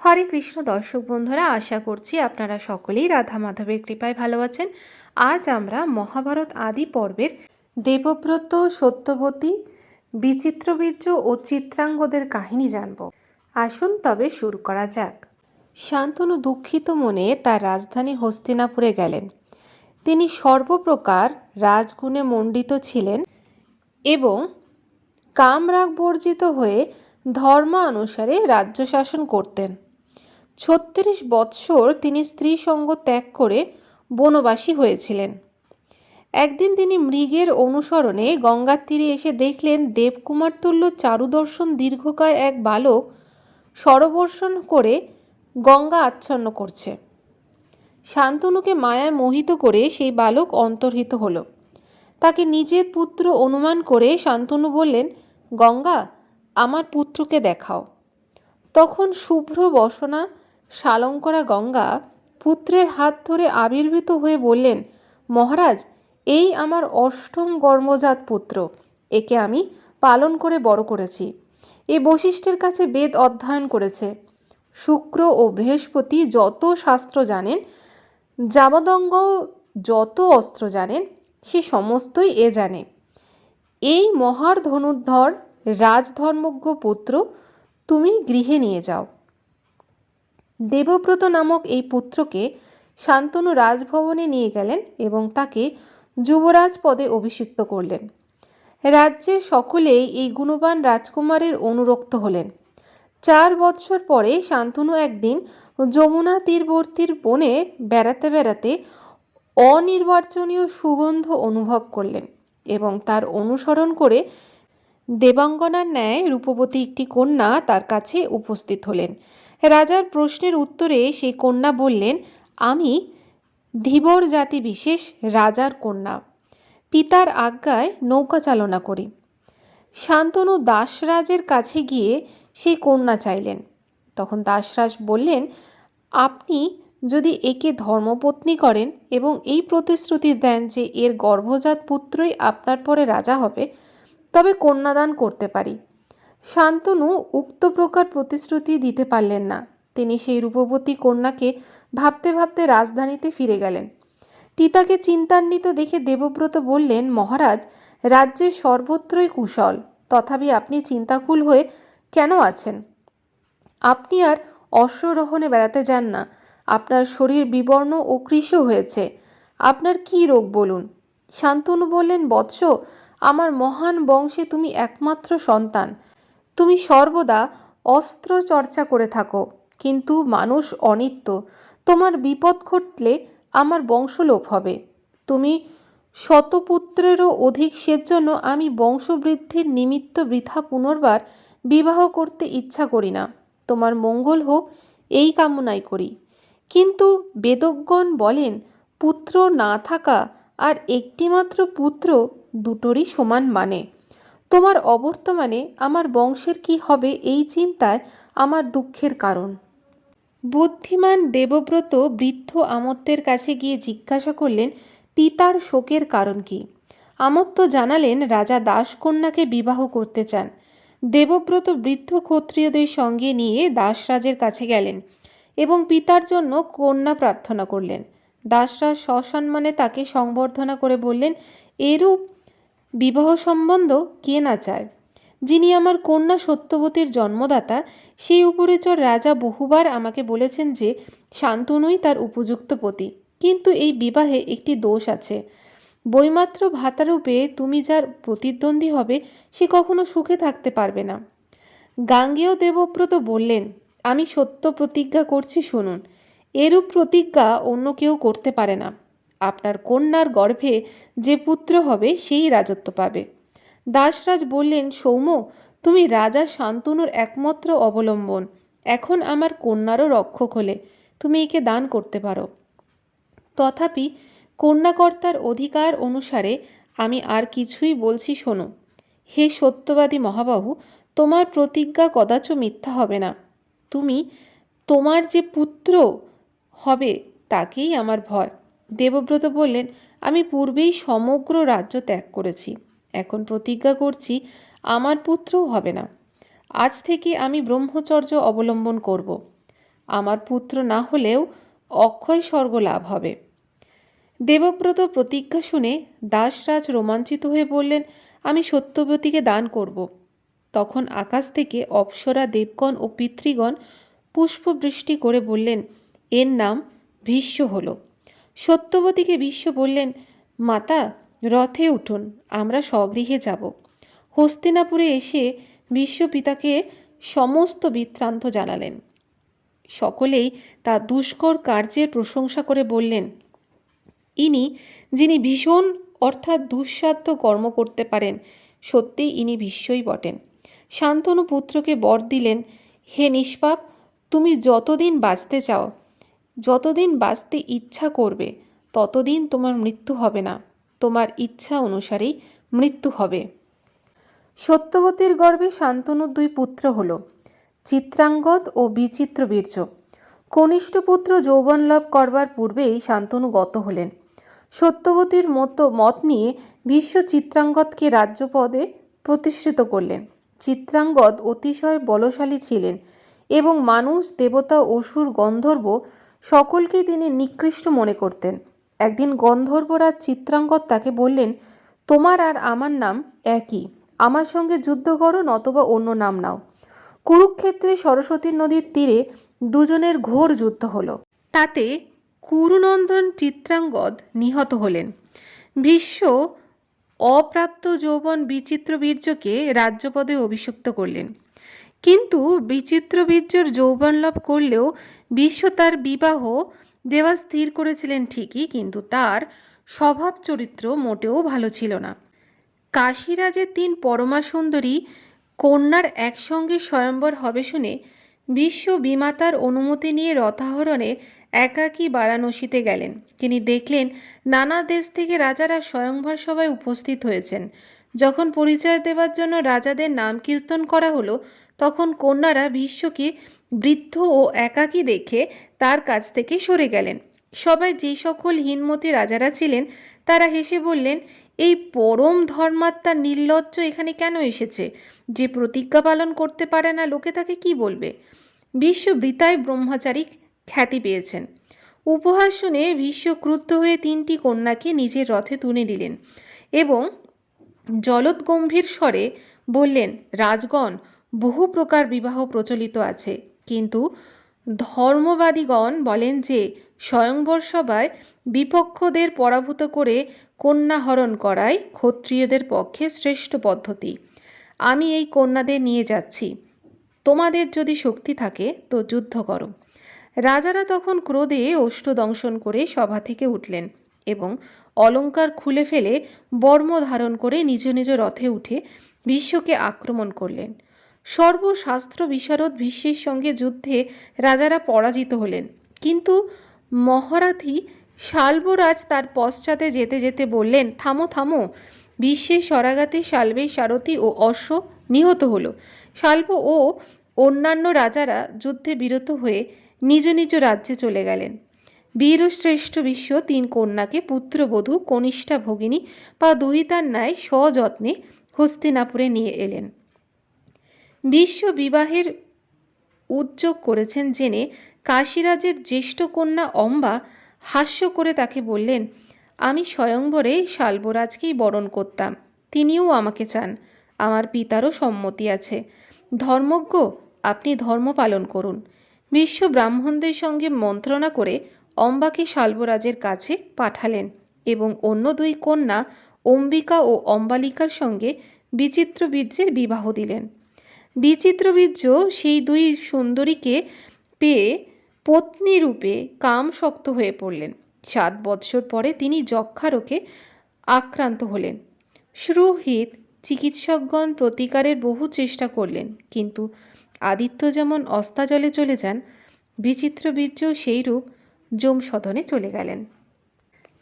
হরে কৃষ্ণ দর্শক বন্ধুরা, আশা করছি আপনারা সকলেই রাধা মাধবের কৃপায় ভালো আছেন। আজ আমরা মহাভারত আদি পর্বের দেবব্রত, সত্যবতী, বিচিত্রবীর্য ও চিত্রাঙ্গদের কাহিনী জানব। আসুন তবে শুরু করা যাক। শান্তনু দুঃখিত মনে তার রাজধানী হস্তিনাপুরে গেলেন। তিনি সর্বপ্রকার রাজগুণে মণ্ডিত ছিলেন এবং কামরাগ বর্জিত হয়ে ধর্ম অনুসারে রাজ্য শাসন করতেন। ছত্রিশ বৎসর তিনি স্ত্রী সঙ্গ ত্যাগ করে বনবাসী হয়েছিলেন। একদিন তিনি মৃগের অনুসরণে গঙ্গার তীরে এসে দেখলেন দেবকুমার তুল্য চারুদর্শন দীর্ঘকায় এক বালক সরবর্ষণ করে গঙ্গা আচ্ছন্ন করছে। শান্তনুকে মায়ায় মোহিত করে সেই বালক অন্তর্হিত হল। তাকে নিজের পুত্র অনুমান করে শান্তনু বললেন, গঙ্গা, আমার পুত্রকে দেখাও। তখন শুভ্র বসনা শালঙ্করা গঙ্গা পুত্রের হাত ধরে আবির্ভূত হয়ে বললেন, মহারাজ, এই আমার অষ্টম গর্মজাত পুত্র, একে আমি পালন করে বড় করেছি। এ বশিষ্ঠের কাছে বেদ অধ্যয়ন করেছে। শুক্র ও বৃহস্পতি যত শাস্ত্র জানেন যাবদঙ্গ যত অস্ত্র জানেন, সে সমস্তই এ জানে। এই মহার ধনুর্ধর রাজধর্মজ্ঞ পুত্র তুমি গৃহে নিয়ে যাও। দেবব্রত নামক এই পুত্রকে শান্তনু রাজভবনে নিয়ে গেলেন এবং তাকে যুবরাজ পদে অভিষিক্ত করলেন। রাজ্যের সকলেই এই গুণবান রাজকুমারের অনুরক্ত হলেন। চার বৎসর পরে শান্তনু একদিন যমুনা তীরবর্তীর বনে বেড়াতে বেড়াতে অনির্বাচনীয় সুগন্ধ অনুভব করলেন এবং তার অনুসরণ করে দেবাঙ্গনার ন্যায় রূপবতী একটি কন্যা তার কাছে উপস্থিত হলেন। রাজার প্রশ্নের উত্তরে সেই কন্যা বললেন, আমি ধীবর জাতি বিশেষ রাজার কন্যা। পিতার আজ্ঞায় নৌকা চালনা করি। শান্তনু দাসরাজের কাছে গিয়ে সেই কন্যা চাইলেন। তখন দাসরাজ বললেন, আপনি যদি একে ধর্মপত্নী করেন এবং এই প্রতিশ্রুতি দেন যে এর গর্ভজাত পুত্রই আপনার পরে রাজা হবে, তবে কন্যাদান করতে পারি। শান্তনু উক্ত প্রকার প্রতিশ্রুতি দিতে পারলেন না। তিনি সেই রূপবতী কন্যাকে ভাবতে ভাবতে রাজধানীতে ফিরে গেলেন। পিতাকে চিন্তান্বিত দেখে দেবব্রত বললেন, মহারাজ রাজ্যের সর্বত্রই কুশল। তথাপি আপনি চিন্তাকুল হয়ে কেন আছেন? আপনি আর অশ্বরোহণে বেড়াতে যান না। আপনার শরীর বিবর্ণ ও কৃশ হয়েছে। আপনার কি রোগ বলুন? শান্তনু বললেন, বৎস, আমার মহান বংশে তুমি একমাত্র সন্তান। তুমি সর্বদা অস্ত্র চর্চা করে থাকো, কিন্তু মানুষ অনিত্য। তোমার বিপদ ঘটলে আমার বংশলোপ হবে। তুমি শতপুত্রেরও অধিক সেজন্য আমি বংশবৃদ্ধির নিমিত্ত বৃথা পুনর্বার বিবাহ করতে ইচ্ছা করি না। তোমার মঙ্গল হোক, এই কামনাই করি। কিন্তু বেদজ্ঞণ বলেন, পুত্র না থাকা আর একটিমাত্র পুত্র দুটোরই সমান মানে। তোমার অবর্তমানে আমার বংশের কি হবে এই চিন্তায় আমার দুঃখের কারণ। বুদ্ধিমান দেবব্রত বৃদ্ধ আমত্তের কাছে গিয়ে জিজ্ঞাসা করলেন, পিতার শোকের কারণ কি? আমত্ত জানালেন, রাজা দাসকন্যাকে বিবাহ করতে চান। দেবব্রত বৃদ্ধ ক্ষত্রিয়দের সঙ্গে নিয়ে দাসরাজের কাছে গেলেন এবং পিতার জন্য কন্যা প্রার্থনা করলেন। দাসরাজ সসম্মানে তাকে সংবর্ধনা করে বললেন, এরূপ বিবাহ সম্বন্ধ কে না চায়? যিনি আমার কন্যা সত্যবতীর জন্মদাতা, সেই উপরিচর রাজা বহুবার আমাকে বলেছেন যে, শান্তনুই তার উপযুক্ত পতি। কিন্তু এই বিবাহে একটি দোষ আছে। বইমাত্র ভাতারূপে তুমি যার প্রতিদ্বন্দ্বী হবে, সে কখনো সুখে থাকতে পারবে না। গাঙ্গেয় দেবব্রত বললেন, আমি সত্য প্রতিজ্ঞা করছি, শুনুন। এরূপ প্রতিজ্ঞা অন্য কেউ করতে পারে না। আপনার কন্যার গর্ভে যে পুত্র হবে সেই রাজত্ব পাবে। দাসরাজ বললেন, সৌম্য, তুমি রাজা শান্তনুর একমাত্র অবলম্বন। এখন আমার কন্যারও রক্ষক হলে তুমি একে দান করতে পারো। তথাপি কন্যাকর্তার অধিকার অনুসারে আমি আর কিছুই বলছি শোনো। হে সত্যবাদী মহাবাহু, তোমার প্রতিজ্ঞা কদাচ মিথ্যা হবে না। তুমি তোমার যে পুত্র হবে তাকেই আমার ভয়। দেবব্রত বললেন, আমি পূর্বেই সমগ্র রাজ্য ত্যাগ করেছি। এখন প্রতিজ্ঞা করছি, আমার পুত্রও হবে না। আজ থেকে আমি ব্রহ্মচর্য অবলম্বন করব। আমার পুত্র না হলেও অক্ষয় স্বর্গ লাভ হবে। দেবব্রত প্রতিজ্ঞা শুনে দাসরাজ রোমাঞ্চিত হয়ে বললেন, আমি সত্যবতীকে দান করব। তখন আকাশ থেকে অপ্সরা দেবগণ ও পিতৃগণ পুষ্পবৃষ্টি করে বললেন, এর নাম ভীষ্ম হল। সত্যবতীকে বিশ্ব বললেন, মাতা, রথে উঠুন, আমরা স্বগৃহে যাব হস্তিনাপুরে এসে ভীষ্ম পিতাকে সমস্ত বৃত্তান্ত জানালেন। সকলেই তা দুষ্কর কার্যের প্রশংসা করে বললেন, ইনি, যিনি ভীষণ, অর্থাৎ দুঃসাধ্য কর্ম করতে পারেন, সত্যিই ইনি ভীষ্মই বটেন। শান্তনু পুত্রকে বর দিলেন, হে নিষ্পাপ, তুমি যতদিন বাঁচতে চাও যতদিন বাঁচতে ইচ্ছা করবে, ততদিন তোমার মৃত্যু হবে না। তোমার ইচ্ছা অনুসারেই মৃত্যু হবে। সত্যবতীর গর্ভে শান্তনুর দুই পুত্র হল, চিত্রাঙ্গদ ও বিচিত্র বীর্য। কনিষ্ঠ পুত্র যৌবন লাভ করবার পূর্বেই শান্তনু গত হলেন। সত্যবতীর মতো মত নিয়ে বিশ্ব চিত্রাঙ্গদকে রাজ্যপদে প্রতিষ্ঠিত করলেন। চিত্রাঙ্গদ অতিশয় বলশালী ছিলেন এবং মানুষ, দেবতা, অসুর, গন্ধর্ব সকলকেই তিনি নিকৃষ্ট মনে করতেন। একদিন গন্ধর্বরাজ চিত্রাঙ্গদ তাকে বললেন, তোমার আর আমার নাম একই। আমার সঙ্গে যুদ্ধ করো, নতবা অন্য নাম নাও। কুরুক্ষেত্রে সরস্বতী নদীর তীরে দুজনের ঘোর যুদ্ধ হলো। তাতে কুরুনন্দন চিত্রাঙ্গদ নিহত হলেন। ভীষ্ম অপ্রাপ্ত যৌবন বিচিত্র বীর্যকে রাজ্যপদে অভিষিক্ত করলেন। কিন্তু বিচিত্র বীর্যর যৌবন লাভ করলেও বিশ্ব তার বিবাহ দেওয়া স্থির করেছিলেন ঠিকই, কিন্তু তার স্বভাব চরিত্র মোটেও ভালো ছিল না। কাশীরাজের তিন পরমা সুন্দরী কন্যার একসঙ্গে স্বয়ম্বর হবে শুনে বিশ্ব বিমাতার অনুমতি নিয়ে রথাহরণে একাকী বারাণসীতে গেলেন। তিনি দেখলেন, নানা দেশ থেকে রাজারা স্বয়ংবর সভায় উপস্থিত হয়েছেন। যখন পরিচয় দেওয়ার জন্য রাজাদের নাম কীর্তন করা হলো, তখন কন্যারা বিশ্বকে বৃদ্ধ ও একাকী দেখে তার কাছ থেকে সরে গেলেন। সবাই যে সকল হীনমতি রাজারা ছিলেন, তারা হেসে বললেন, এই পরম ধর্মাত্মার নির্লজ্জ এখানে কেন এসেছে? যে প্রতিজ্ঞা পালন করতে পারে না, লোকে তাকে কি বলবে? বিশ্ব বৃতায় ব্রহ্মচারী খ্যাতি পেয়েছেন। উপহাস শুনে ভীষ্ম ক্রুদ্ধ হয়ে তিনটি কন্যাকে নিজের রথে তুলে নিলেন এবং জলৎগম্ভীর স্বরে বললেন, রাজগণ, বহু প্রকার বিবাহ প্রচলিত আছে। কিন্তু ধর্মবাদীগণ বলেন যে, স্বয়ংবর সভায় বিপক্ষদের পরাভূত করে কন্যা হরণ করাই ক্ষত্রিয়দের পক্ষে শ্রেষ্ঠ পদ্ধতি। আমি এই কন্যাদের নিয়ে যাচ্ছি। তোমাদের যদি শক্তি থাকে, তো যুদ্ধ করো। রাজারা তখন ক্রোধে অষ্টদংশন করে সভা থেকে উঠলেন এবং অলঙ্কার খুলে ফেলে বর্ম ধারণ করে নিজ নিজ রথে উঠে বিশ্বকে আক্রমণ করলেন। সর্বশাস্ত্র বিশারদ ভীষ্মের সঙ্গে যুদ্ধে রাজারা পরাজিত হলেন। কিন্তু মহারাথী শাল্বরাজ তার পশ্চাতে যেতে যেতে বললেন, থামো থামো। বিশ্বের সরাগাতে শালবে সারথী ও অশ্ব নিহত হল। শাল্ব ও অন্যান্য রাজারা যুদ্ধে বিরত হয়ে নিজ নিজ রাজ্যে চলে গেলেন। বীরশ্রেষ্ঠ বিশ্ব তিন কন্যাকে পুত্রবধূ, কনিষ্ঠা ভগিনী বা দুহিতার ন্যায় সযত্নে হস্তিনাপুরে নিয়ে এলেন। বিশ্ব বিবাহের উদ্যোগ করেছেন জেনে কাশীরাজের জ্যেষ্ঠ কন্যা অম্বা হাস্য করে তাকে বললেন, আমি স্বয়ংবরে শালবরাজকেই বরণ করতাম। তিনিও আমাকে চান। আমার পিতারও সম্মতি আছে। ধর্মজ্ঞ, আপনি ধর্ম পালন করুন। বিশ্ব ব্রাহ্মণদের সঙ্গে মন্ত্রণা করে অম্বাকে শালবরাজের কাছে পাঠালেন এবং অন্য দুই কন্যা অম্বিকা ও অম্বালিকার সঙ্গে বিচিত্র বীর্যের বিবাহ দিলেন। বিচিত্র বীর্য সেই দুই সুন্দরীকে পেয়ে পত্নী রূপে কাম শক্ত হয়ে পড়লেন। সাত বৎসর পরে তিনি যক্ষারোগে আক্রান্ত হলেন। সুরোহিত চিকিৎসকগণ প্রতিকারের বহু চেষ্টা করলেন, কিন্তু আদিত্য যেমন অস্তাজলে চলে যান, বিচিত্র বীর্য সেই রূপ যমসদনে চলে গেলেন।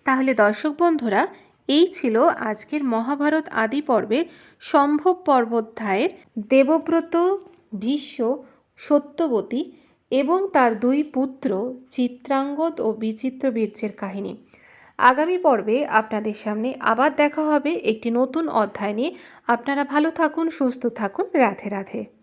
তাহলে দর্শক বন্ধুরা, এই ছিল আজকের মহাভারত আদি পর্বে সম্ভব পর্বোধ্যায়ের দেবব্রত, ভীষ্ম, সত্যবতী এবং তার দুই পুত্র চিত্রাঙ্গদ ও বিচিত্র বীর্যের কাহিনী। আগামী পর্বে আপনাদের সামনে আবার দেখা হবে একটি নতুন অধ্যায় নিয়ে। আপনারা ভালো থাকুন, সুস্থ থাকুন, রাধে রাধে।